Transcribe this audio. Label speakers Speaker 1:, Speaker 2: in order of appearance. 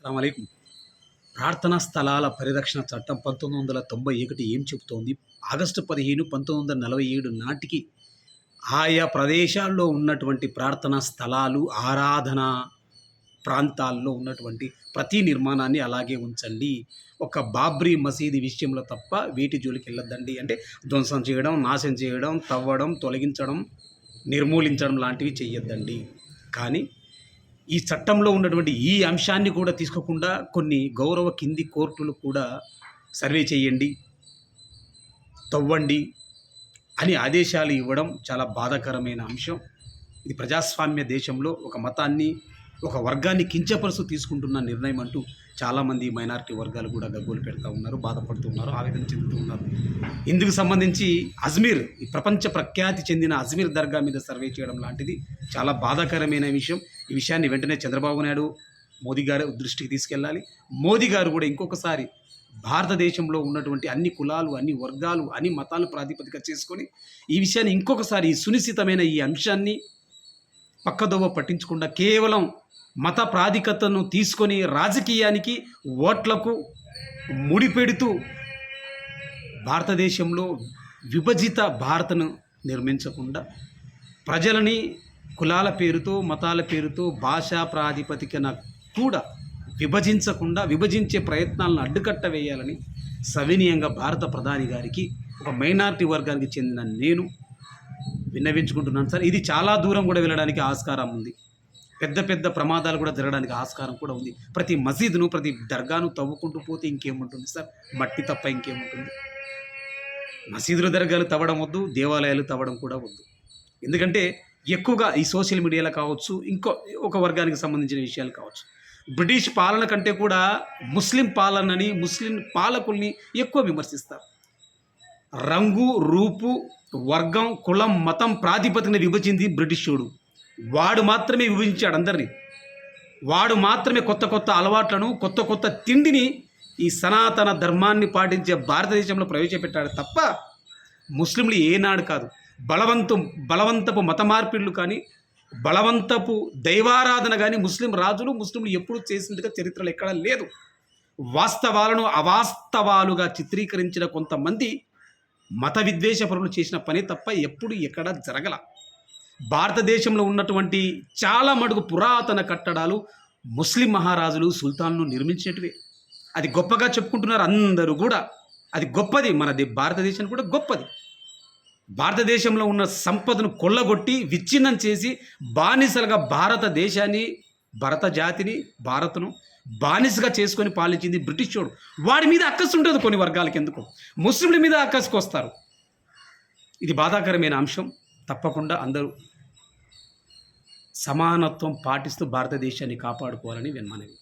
Speaker 1: అస్సలామలైకుం ప్రార్థనా స్థలాల పరిరక్షణ చట్టం పంతొమ్మిది వందల తొంభై ఒకటి ఏం చెబుతోంది? ఆగస్టు పదిహేను పంతొమ్మిది వందల నలభై ఏడు నాటికి ఆయా ప్రదేశాల్లో ఉన్నటువంటి ప్రార్థనా స్థలాలు ఆరాధన ప్రాంతాల్లో ఉన్నటువంటి ప్రతి నిర్మాణాన్ని అలాగే ఉంచండి. ఒక బాబ్రీ మసీదు విషయంలో తప్ప వీటి జోలికి వెళ్ళొద్దండి. అంటే ధ్వంసం చేయడం నాశనం చేయడం తవ్వడం తొలగించడం నిర్మూలించడం లాంటివి చేయొద్దండి కానీ ఈ చట్టంలో ఉన్నటువంటి ఈ అంశాన్ని కూడా తీసుకోకుండా కొన్ని గౌరవ కింది కోర్టులు కూడా సర్వే చేయండి తవ్వండి అని ఆదేశాలు ఇవ్వడం చాలా బాధాకరమైన అంశం. ఇది ప్రజాస్వామ్య దేశంలో ఒక మతాన్ని ఒక వర్గాన్ని కించపరుస్తూ తీసుకుంటున్న నిర్ణయం అంటూ చాలామంది మైనారిటీ వర్గాలు కూడా గగ్గోలు పెడతా ఉన్నారు బాధపడుతూ ఉన్నారు ఆవేదన చెందుతూ ఉన్నారు. ఇందుకు సంబంధించి అజ్మీర్ ఈ ప్రపంచ ప్రఖ్యాతి చెందిన అజ్మీర్ దర్గా మీద సర్వే చేయడం లాంటిది చాలా బాధాకరమైన విషయం. ఈ విషయాన్ని వెంటనే చంద్రబాబు నాయుడు మోదీ గారు దృష్టికి తీసుకెళ్ళాలి. మోదీ గారు కూడా ఇంకొకసారి భారతదేశంలో ఉన్నటువంటి అన్ని కులాలు అన్ని వర్గాలు అన్ని మతాలు ప్రాతిపదిక చేసుకొని ఈ విషయాన్ని ఇంకొకసారి ఈ సునిశ్చితమైన ఈ అంశాన్ని పక్కదోవ పట్టించకుండా కేవలం మత ప్రాధికతను తీసుకొని రాజకీయానికి ఓట్లకు ముడిపెడుతూ భారతదేశంలో విభజిత భారతను నిర్మించకుండా ప్రజలని కులాల పేరుతో మతాల పేరుతో భాషా ప్రాతిపదికన కూడా విభజించకుండా విభజించే ప్రయత్నాలను అడ్డుకట్ట వేయాలని సవినీయంగా భారత ప్రధాని గారికి ఒక మైనార్టీ వర్గానికి చెందిన నేను విన్నవించుకుంటున్నాను సార్. ఇది చాలా దూరం కూడా వెళ్ళడానికి ఆస్కారం ఉంది. పెద్ద పెద్ద ప్రమాదాలు కూడా జరగడానికి ఆస్కారం కూడా ఉంది. ప్రతి మసీదును ప్రతి దర్గాను తవ్వుకుంటూ పోతే ఇంకేముంటుంది సార్? మట్టి తప్ప ఇంకేముంటుంది? మసీదుల దర్గాలు తవ్వడం వద్దు దేవాలయాలు తవ్వడం కూడా వద్దు. ఎందుకంటే ఎక్కువగా ఈ సోషల్ మీడియాలో కావచ్చు ఇంకో ఒక వర్గానికి సంబంధించిన విషయాలు కావచ్చు. బ్రిటిష్ పాలన కంటే కూడా ముస్లిం పాలనని ముస్లిం పాలకుల్ని ఎక్కువ విమర్శిస్తారు. రంగు రూపు వర్గం కులం మతం ప్రాతిపదికన విభజింది బ్రిటిషుడు. వాడు మాత్రమే విభజించాడు అందరినీ. వాడు మాత్రమే కొత్త కొత్త అలవాట్లను కొత్త కొత్త తిండిని ఈ సనాతన ధర్మాన్ని పాటించే భారతదేశంలో ప్రవేశపెట్టాడు తప్ప ముస్లింలు ఏనాడు కాదు. బలవంతం బలవంతపు మత మార్పిళ్ళు కానీ బలవంతపు దైవారాధన కానీ ముస్లిం రాజులు ముస్లింలు ఎప్పుడు చేసినట్టుగా చరిత్రలో ఎక్కడా లేదు. వాస్తవాలను అవాస్తవాలుగా చిత్రీకరించిన కొంతమంది మత విద్వేషపరులు చేసిన పని తప్ప ఎప్పుడు ఎక్కడ జరగల. భారతదేశంలో ఉన్నటువంటి చాలా మటుకు పురాతన కట్టడాలు ముస్లిం మహారాజులు సుల్తాన్లు నిర్మించినటివే. అది గొప్పగా చెప్పుకుంటున్నారు అందరూ కూడా. అది గొప్పది. మనది భారతదేశం కూడా గొప్పది. భారతదేశంలో ఉన్న సంపదను కొల్లగొట్టి విచ్ఛిన్నం చేసి బానిసలుగా భారతదేశాన్ని భరత జాతిని భారత్ను బానిసగా చేసుకొని పాలించింది బ్రిటిష్ వాడు. వాడి మీద అక్కసు ఉంటుంది కొన్ని వర్గాలకి ఎందుకు. ముస్లింల మీద అక్కసుకు వస్తారు ఇది బాధాకరమైన అంశం. తప్పకుండా అందరూ సమానత్వం పాటిస్తూ భారతదేశాన్ని కాపాడుకోవాలని విన్మనవి